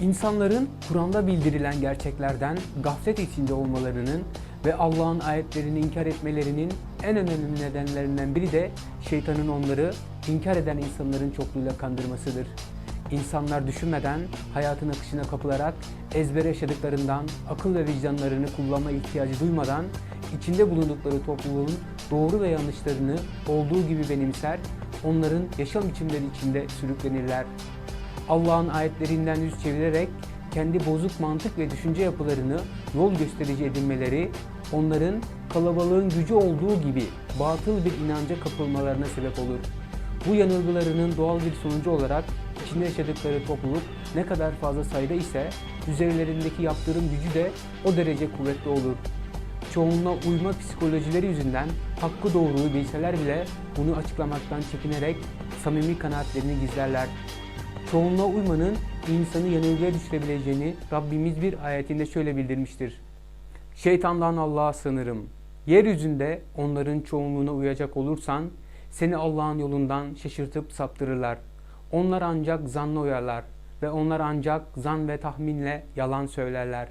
İnsanların Kur'an'da bildirilen gerçeklerden gaflet içinde olmalarının ve Allah'ın ayetlerini inkar etmelerinin en önemli nedenlerinden biri de şeytanın onları inkar eden insanların çokluğuyla kandırmasıdır. İnsanlar düşünmeden, hayatın akışına kapılarak, ezbere yaşadıklarından, akıl ve vicdanlarını kullanma ihtiyacı duymadan, içinde bulundukları topluluğun doğru ve yanlışlarını olduğu gibi benimser, onların yaşam biçimleri içinde sürüklenirler. Allah'ın ayetlerinden yüz çevirerek kendi bozuk mantık ve düşünce yapılarını yol gösterici edinmeleri, onların kalabalığın gücü olduğu gibi batıl bir inanca kapılmalarına sebep olur. Bu yanılgılarının doğal bir sonucu olarak içinde yaşadıkları topluluk ne kadar fazla sayıda ise üzerlerindeki yaptırım gücü de o derece kuvvetli olur. Çoğunluğa uyma psikolojileri yüzünden hakkı doğruyu bilseler bile bunu açıklamaktan çekinerek samimi kanaatlerini gizlerler. Çoğunluğa uymanın insanı yanılgıya düşürebileceğini Rabbimiz bir ayetinde şöyle bildirmiştir. Şeytandan Allah'a sığınırım. Yeryüzünde onların çoğunluğuna uyacak olursan seni Allah'ın yolundan şaşırtıp saptırırlar. Onlar ancak zanla uyarlar ve onlar ancak zan ve tahminle yalan söylerler.